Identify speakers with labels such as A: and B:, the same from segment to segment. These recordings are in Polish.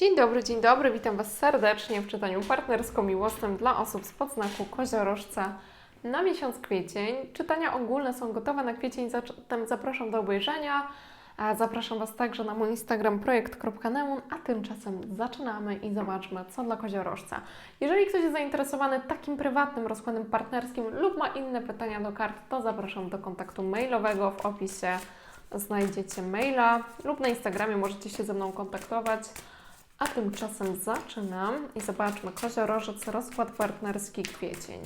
A: Dzień dobry, dzień dobry, witam Was serdecznie w czytaniu partnersko-miłosnym dla osób z podznaku koziorożca na miesiąc kwiecień. Czytania ogólne są gotowe na kwiecień, zatem zapraszam do obejrzenia. Zapraszam Was także na mój Instagram projekt.neon, a tymczasem zaczynamy i zobaczmy, co dla koziorożca. Jeżeli ktoś jest zainteresowany takim prywatnym rozkładem partnerskim lub ma inne pytania do kart, to zapraszam do kontaktu mailowego w opisie. Znajdziecie maila lub na Instagramie możecie się ze mną kontaktować. A tymczasem zaczynam i zobaczmy koziorożec, rozkład partnerski kwiecień.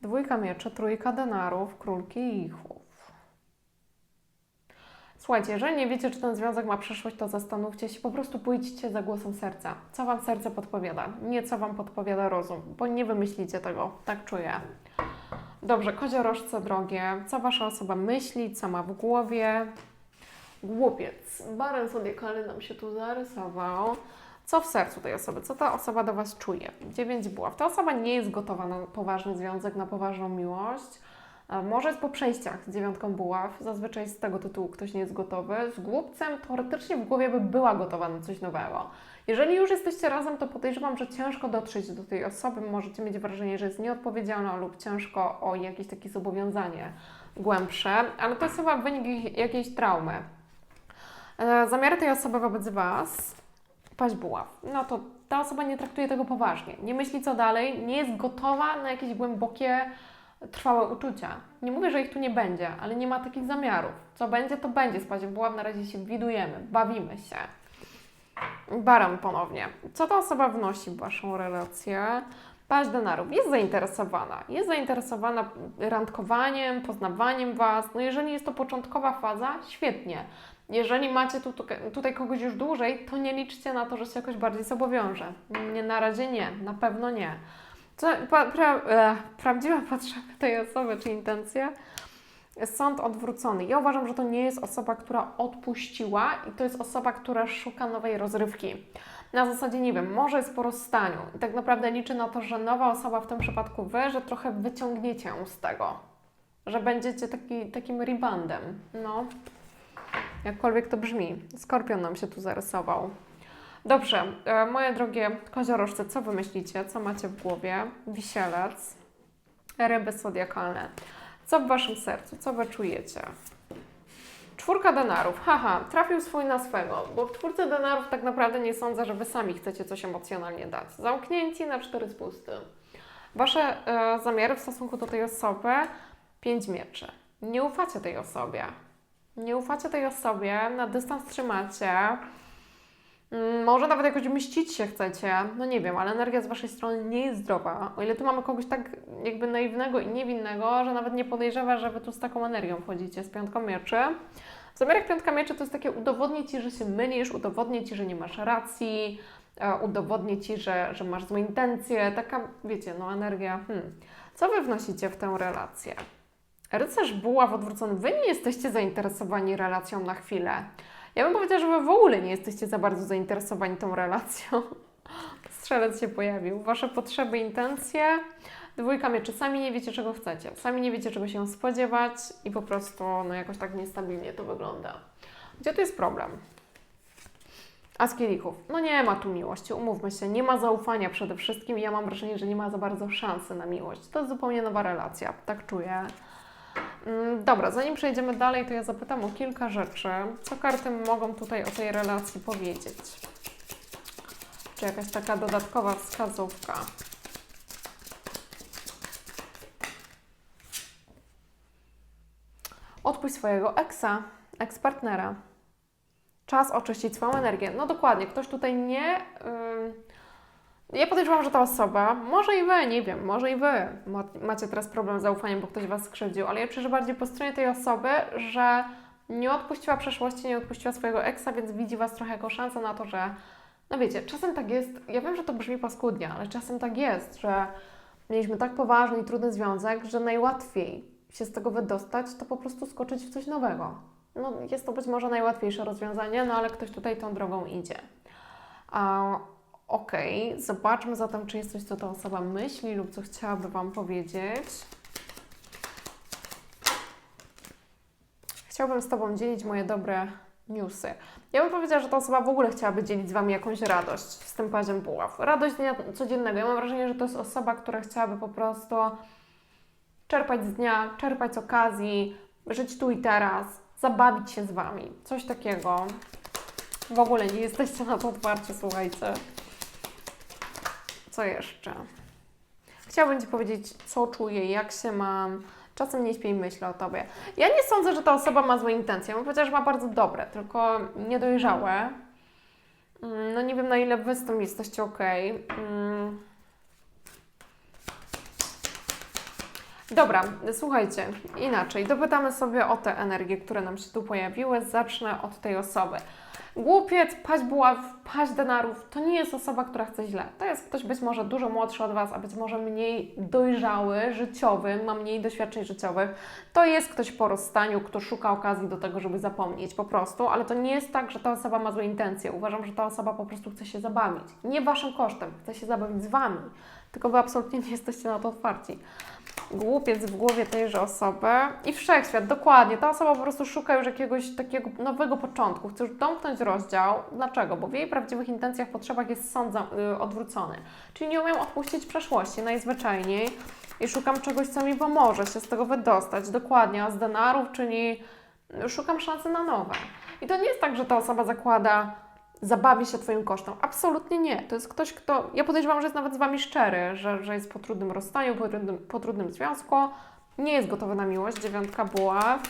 A: Dwójka mieczy, trójka denarów, król kielichów. Słuchajcie, jeżeli nie wiecie, czy ten związek ma przyszłość, to zastanówcie się, po prostu pójdźcie za głosem serca. Co Wam serce podpowiada, nie co Wam podpowiada rozum, bo nie wymyślicie tego, tak czuję. Dobrze, koziorożce drogie, co Wasza osoba myśli, co ma w głowie? Głupiec, baran zodiakalny nam się tu zarysował. Co w sercu tej osoby? Co ta osoba do Was czuje? Dziewięć buław. Ta osoba nie jest gotowa na poważny związek, na poważną miłość. Może po przejściach z dziewiątką buław. Zazwyczaj z tego tytułu ktoś nie jest gotowy. Z głupcem teoretycznie w głowie by była gotowa na coś nowego. Jeżeli już jesteście razem, to podejrzewam, że ciężko dotrzeć do tej osoby. Możecie mieć wrażenie, że jest nieodpowiedzialna lub ciężko o jakieś takie zobowiązanie głębsze, ale to jest chyba wynik jakiejś traumy. E, Zamiary tej osoby wobec Was paść buław. No to ta osoba nie traktuje tego poważnie. Nie myśli co dalej, nie jest gotowa na jakieś głębokie, trwałe uczucia. Nie mówię, że ich tu nie będzie, ale nie ma takich zamiarów. Co będzie, to będzie w buław. Na razie się widujemy, bawimy się. Baran ponownie. Co ta osoba wnosi w Waszą relację? Paść denarów. Jest zainteresowana. Jest zainteresowana randkowaniem, poznawaniem Was. No jeżeli jest to początkowa faza, świetnie. Jeżeli macie tu, tutaj kogoś już dłużej, to nie liczcie na to, że się jakoś bardziej zobowiąże. Nie, na razie nie, na pewno nie. Co, pa, pra, e, prawdziwa potrzeba tej osoby czy intencja? Sąd odwrócony. Ja uważam, że to nie jest osoba, która odpuściła i to jest osoba, która szuka nowej rozrywki. Na zasadzie, nie wiem, może jest po rozstaniu i tak naprawdę liczy na to, że nowa osoba, w tym przypadku Wy, że trochę wyciągniecie ją z tego. Że będziecie taki, takim reboundem. No, jakkolwiek to brzmi. Skorpion nam się tu zarysował. Dobrze, e, moje drogie koziorożce, co Wy myślicie? Co macie w głowie? Wisielec, ryby zodiakalne. Co w Waszym sercu? Co Wy czujecie? Czwórka denarów. Haha, trafił swój na swego, bo w czwórce denarów tak naprawdę nie sądzę, że Wy sami chcecie coś emocjonalnie dać. Zamknięci na cztery spusty. Wasze e, zamiary w stosunku do tej osoby, pięć mieczy. Nie ufacie tej osobie. Nie ufacie tej osobie, na dystans trzymacie. Mm, Może nawet jakoś mścić się chcecie, no nie wiem, ale energia z Waszej strony nie jest zdrowa. O ile tu mamy kogoś tak jakby naiwnego i niewinnego, że nawet nie podejrzewa, że Wy tu z taką energią wchodzicie, z piątką mieczy. W zamiarach piątka mieczy to jest takie udowodnię Ci, że się mylisz, udowodnię Ci, że nie masz racji, e, udowodnię Ci, że, że masz złe intencje, taka, wiecie, no energia, hmm. Co Wy wnosicie w tę relację? Rycerz buław odwrócony. Wy nie jesteście zainteresowani relacją na chwilę. Ja bym powiedziała, że Wy w ogóle nie jesteście za bardzo zainteresowani tą relacją. Strzelec się pojawił. Wasze potrzeby, intencje. Dwójka mieczy. Sami nie wiecie, czego chcecie. Sami nie wiecie, czego się spodziewać i po prostu no, jakoś tak niestabilnie to wygląda. Gdzie tu jest problem? A z kielichów? No nie ma tu miłości, umówmy się. Nie ma zaufania przede wszystkim i ja mam wrażenie, że nie ma za bardzo szansy na miłość. To jest zupełnie nowa relacja. Tak czuję. Mm, Dobra, zanim przejdziemy dalej, to ja zapytam o kilka rzeczy. Co karty mogą tutaj o tej relacji powiedzieć? Czy jakaś taka dodatkowa wskazówka? Odpuść swojego eksa, eks-partnera. Czas oczyścić swoją energię. No dokładnie, ktoś tutaj nie. ym, ja podejrzewam, że ta osoba, może i wy, nie wiem, może i wy ma- macie teraz problem z zaufaniem, bo ktoś was skrzywdził, ale ja że bardziej po stronie tej osoby, że nie odpuściła przeszłości, nie odpuściła swojego eksa, więc widzi was trochę jako szansę na to, że no wiecie, czasem tak jest, ja wiem, że to brzmi paskudnie, ale czasem tak jest, że mieliśmy tak poważny i trudny związek, że najłatwiej się z tego wydostać, to po prostu skoczyć w coś nowego. No, jest to być może najłatwiejsze rozwiązanie, no ale ktoś tutaj tą drogą idzie. A Okej, zobaczmy zatem, czy jest coś, co ta osoba myśli lub co chciałaby Wam powiedzieć. Chciałbym z Tobą dzielić moje dobre newsy. Ja bym powiedziała, że ta osoba w ogóle chciałaby dzielić z Wami jakąś radość z tym paziem buław. Radość dnia codziennego. Ja mam wrażenie, że to jest osoba, która chciałaby po prostu czerpać z dnia, czerpać z okazji, żyć tu i teraz, zabawić się z Wami. Coś takiego. W ogóle nie jesteście na to otwarci, słuchajcie. Co jeszcze? Chciałabym Ci powiedzieć, co czuję, jak się mam. Czasem nie śpię i myślę o Tobie. Ja nie sądzę, że ta osoba ma złe intencje. Powiedziała, że ma bardzo dobre, tylko niedojrzałe. Mm, No nie wiem, na ile Wy z tym jesteście ok. Mm. Dobra, słuchajcie, inaczej. Dopytamy sobie o te energie, które nam się tu pojawiły. Zacznę od tej osoby. Głupiec, paść buław, paść denarów to nie jest osoba, która chce źle. To jest ktoś być może dużo młodszy od Was, a być może mniej dojrzały, życiowy, ma mniej doświadczeń życiowych. To jest ktoś po rozstaniu, kto szuka okazji do tego, żeby zapomnieć po prostu, ale to nie jest tak, że ta osoba ma złe intencje. Uważam, że ta osoba po prostu chce się zabawić. Nie Waszym kosztem, chce się zabawić z Wami. Tylko Wy absolutnie nie jesteście na to otwarci głupiec w głowie tejże osoby i wszechświat, dokładnie. Ta osoba po prostu szuka już jakiegoś takiego nowego początku, chce już domknąć rozdział. Dlaczego? Bo w jej prawdziwych intencjach, potrzebach jest sąd y, odwrócony. Czyli nie umiem odpuścić przeszłości najzwyczajniej i szukam czegoś, co mi pomoże się z tego wydostać. Dokładnie, a z denarów, czyli szukam szansy na nowe. I to nie jest tak, że ta osoba zakłada zabawi się Twoim kosztem. Absolutnie nie. To jest ktoś, kto. Ja podejrzewam, że jest nawet z Wami szczery, że, że jest po trudnym rozstaniu, po trudnym, po trudnym związku, nie jest gotowy na miłość. Dziewiątka buław.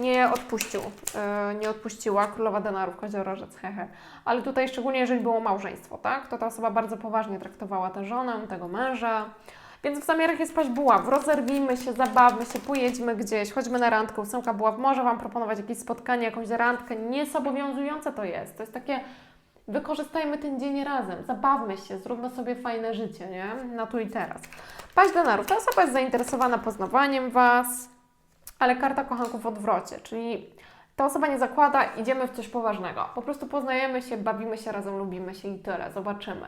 A: Nie odpuścił, yy, nie odpuściła królowa denarów, koziorożec, hehe. Ale tutaj szczególnie jeżeli było małżeństwo, tak? To ta osoba bardzo poważnie traktowała tę żonę, tego męża. Więc w zamiarach jest paść buław. Rozerwijmy się, zabawmy się, pojedźmy gdzieś, chodźmy na randkę. Ósemka buław może Wam proponować jakieś spotkanie, jakąś randkę. Niezobowiązujące to jest. To jest takie wykorzystajmy ten dzień razem, zabawmy się, zróbmy sobie fajne życie, nie? Na tu i teraz. Paść denarów. Ta osoba jest zainteresowana poznawaniem Was, ale karta kochanków w odwrocie, czyli ta osoba nie zakłada, idziemy w coś poważnego. Po prostu poznajemy się, bawimy się razem, lubimy się i tyle, zobaczymy.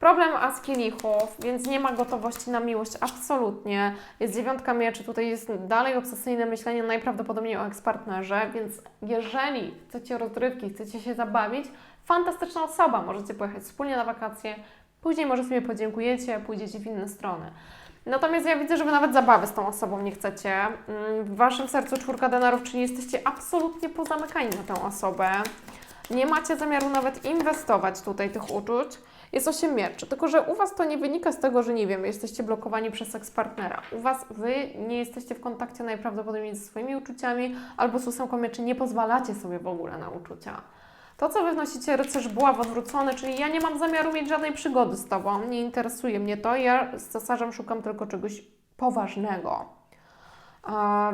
A: Problem as kielichów, więc nie ma gotowości na miłość absolutnie. Jest dziewiątka mieczy, tutaj jest dalej obsesyjne myślenie najprawdopodobniej o ekspartnerze, więc jeżeli chcecie rozrywki, chcecie się zabawić, fantastyczna osoba, możecie pojechać wspólnie na wakacje, później może sobie podziękujecie, pójdziecie w inne strony. Natomiast ja widzę, że Wy nawet zabawy z tą osobą nie chcecie. Mm, W Waszym sercu czwórka denarów, czyli jesteście absolutnie pozamykani na tę osobę. Nie macie zamiaru nawet inwestować tutaj tych uczuć. Jest osiem mieczy, tylko że u Was to nie wynika z tego, że nie wiem, jesteście blokowani przez ekspartnera. U Was Wy nie jesteście w kontakcie najprawdopodobniej ze swoimi uczuciami, albo z ósemką mieczy nie pozwalacie sobie w ogóle na uczucia. To, co wy wnosicie, rycerz buław odwrócony, czyli ja nie mam zamiaru mieć żadnej przygody z Tobą, nie interesuje mnie to, ja z cesarzem szukam tylko czegoś poważnego.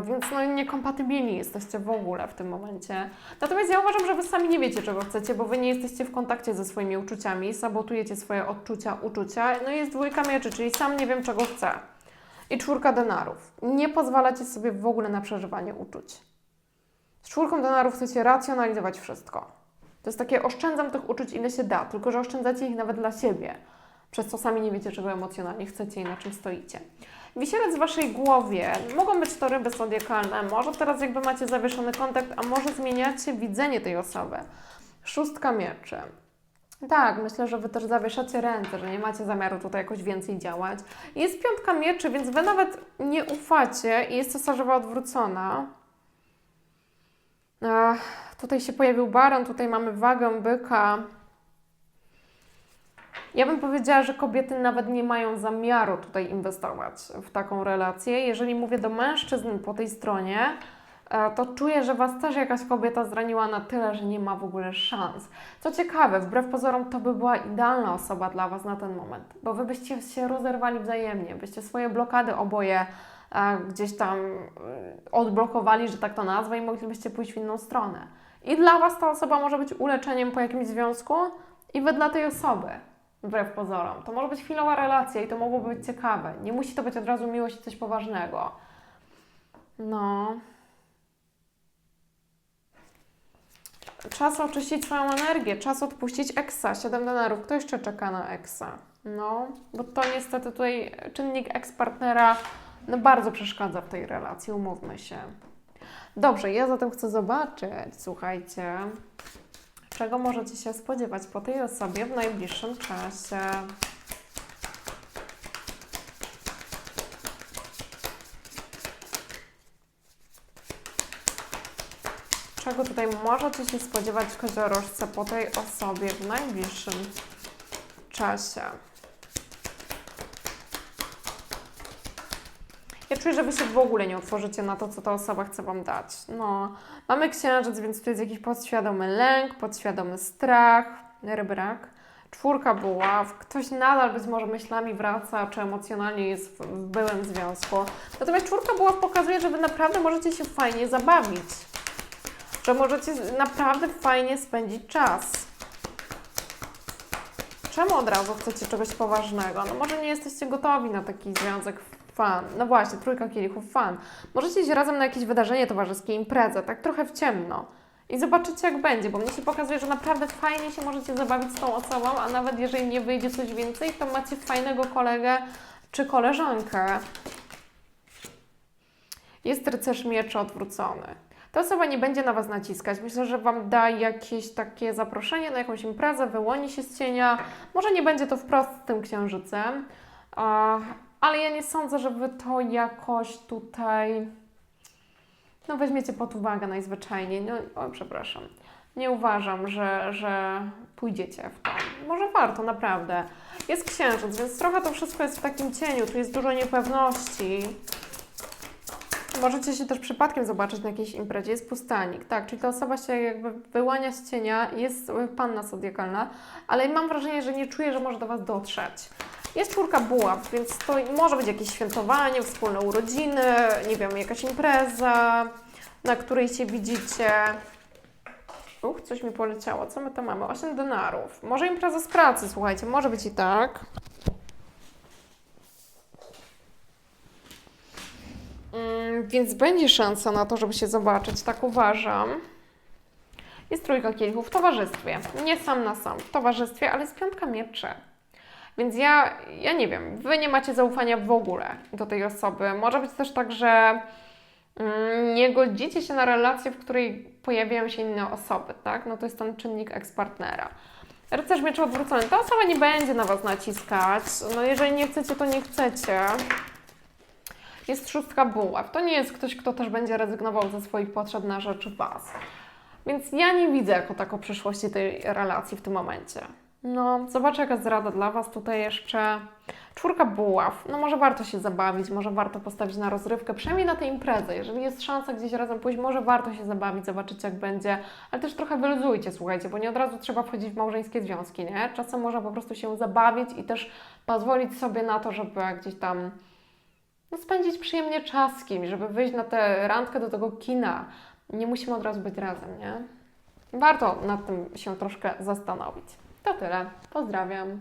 A: Więc no niekompatybilni jesteście w ogóle w tym momencie. Natomiast ja uważam, że Wy sami nie wiecie, czego chcecie, bo Wy nie jesteście w kontakcie ze swoimi uczuciami, sabotujecie swoje odczucia, uczucia. No i jest dwójka mieczy, czyli sam nie wiem, czego chcę. I czwórka denarów. Nie pozwalacie sobie w ogóle na przeżywanie uczuć. Z czwórką denarów chcecie racjonalizować wszystko. To jest takie, oszczędzam tych uczuć ile się da, tylko że oszczędzacie ich nawet dla siebie, przez co sami nie wiecie, czego emocjonalnie chcecie i na czym stoicie. Wisielec w Waszej głowie, mogą być to ryby zodiakalne, może teraz jakby macie zawieszony kontakt, a może zmieniacie widzenie tej osoby. Szóstka mieczy. Tak, myślę, że Wy też zawieszacie ręce, że nie macie zamiaru tutaj jakoś więcej działać. Jest piątka mieczy, więc Wy nawet nie ufacie i jest cesarzowa odwrócona. Ech, tutaj się pojawił baron, tutaj mamy wagę byka. Ja bym powiedziała, że kobiety nawet nie mają zamiaru tutaj inwestować w taką relację. Jeżeli mówię do mężczyzn po tej stronie, e, to czuję, że Was też jakaś kobieta zraniła na tyle, że nie ma w ogóle szans. Co ciekawe, wbrew pozorom to by była idealna osoba dla Was na ten moment, bo Wy byście się rozerwali wzajemnie, byście swoje blokady oboje e, gdzieś tam e, odblokowali, że tak to nazwę, i moglibyście pójść w inną stronę. I dla Was ta osoba może być uleczeniem po jakimś związku, i Wy dla tej osoby. Wbrew pozorom. To może być chwilowa relacja i to mogłoby być ciekawe. Nie musi to być od razu miłość i coś poważnego. No. Czas oczyścić swoją energię, czas odpuścić eksa. 7 denarów. Kto jeszcze czeka na eksa? No, bo to niestety tutaj czynnik eks-partnera no bardzo przeszkadza w tej relacji, umówmy się. Dobrze, ja zatem chcę zobaczyć, słuchajcie, czego możecie się spodziewać po tej osobie w najbliższym czasie. Czego tutaj możecie się spodziewać koziorożce po tej osobie w najbliższym czasie? Czuję, że Wy się w ogóle nie otworzycie na to, co ta osoba chce Wam dać. No, mamy księżyc, więc tu jest jakiś podświadomy lęk, podświadomy strach, brak. Czwórka buław, ktoś nadal być może myślami wraca, czy emocjonalnie jest w, byłym związku. Natomiast czwórka buław pokazuje, że Wy naprawdę możecie się fajnie zabawić. Że możecie naprawdę fajnie spędzić czas. Czemu od razu chcecie czegoś poważnego? No może nie jesteście gotowi na taki związek fan. No właśnie, trójka kielichów fan. Możecie iść razem na jakieś wydarzenie towarzyskie, imprezę, tak trochę w ciemno. I zobaczycie jak będzie, bo mnie się pokazuje, że naprawdę fajnie się możecie zabawić z tą osobą, a nawet jeżeli nie wyjdzie coś więcej, to macie fajnego kolegę czy koleżankę. Jest rycerz mieczy odwrócony. Ta osoba nie będzie na Was naciskać. Myślę, że Wam da jakieś takie zaproszenie na jakąś imprezę, wyłoni się z cienia. Może nie będzie to wprost z tym księżycem, ale ja nie sądzę, że Wy to jakoś tutaj no weźmiecie pod uwagę najzwyczajniej. No, o, przepraszam. Nie uważam, że, że pójdziecie w to. Może warto, naprawdę. Jest księżyc, więc trochę to wszystko jest w takim cieniu. Tu jest dużo niepewności. Możecie się też przypadkiem zobaczyć na jakiejś imprezie. Jest pustanik, tak, czyli ta osoba się jakby wyłania z cienia, jest panna zodiakalna, ale mam wrażenie, że nie czuje, że może do Was dotrzeć. Jest czwórka buław, więc to może być jakieś świętowanie, wspólne urodziny, nie wiem, jakaś impreza, na której się widzicie. Uch, coś mi poleciało. Co my tam mamy? 8 denarów. Może impreza z pracy, słuchajcie, może być i tak. Więc będzie szansa na to, żeby się zobaczyć, tak uważam. Jest trójka kielichów w towarzystwie. Nie sam na sam, w towarzystwie, ale jest piątka mieczy. Więc ja, ja nie wiem, wy nie macie zaufania w ogóle do tej osoby. Może być też tak, że mm, nie godzicie się na relację, w której pojawiają się inne osoby, tak? No to jest ten czynnik ex-partnera. Rycerz mieczy odwrócony. Ta osoba nie będzie na Was naciskać. No jeżeli nie chcecie, to nie chcecie. Jest szóstka buław. To nie jest ktoś, kto też będzie rezygnował ze swoich potrzeb na rzecz Was. Więc ja nie widzę jako tako przyszłości tej relacji w tym momencie. No, zobaczę jaka jest rada dla Was. Tutaj jeszcze czwórka buław. No może warto się zabawić, może warto postawić na rozrywkę, przynajmniej na tę imprezę. Jeżeli jest szansa gdzieś razem pójść, może warto się zabawić, zobaczyć jak będzie, ale też trochę wyluzujcie, słuchajcie, bo nie od razu trzeba wchodzić w małżeńskie związki, nie? Czasem można po prostu się zabawić i też pozwolić sobie na to, żeby gdzieś tam no, spędzić przyjemnie czas z kimś, żeby wyjść na tę randkę do tego kina. Nie musimy od razu być razem, nie? Warto nad tym się troszkę zastanowić. To tyle. Pozdrawiam.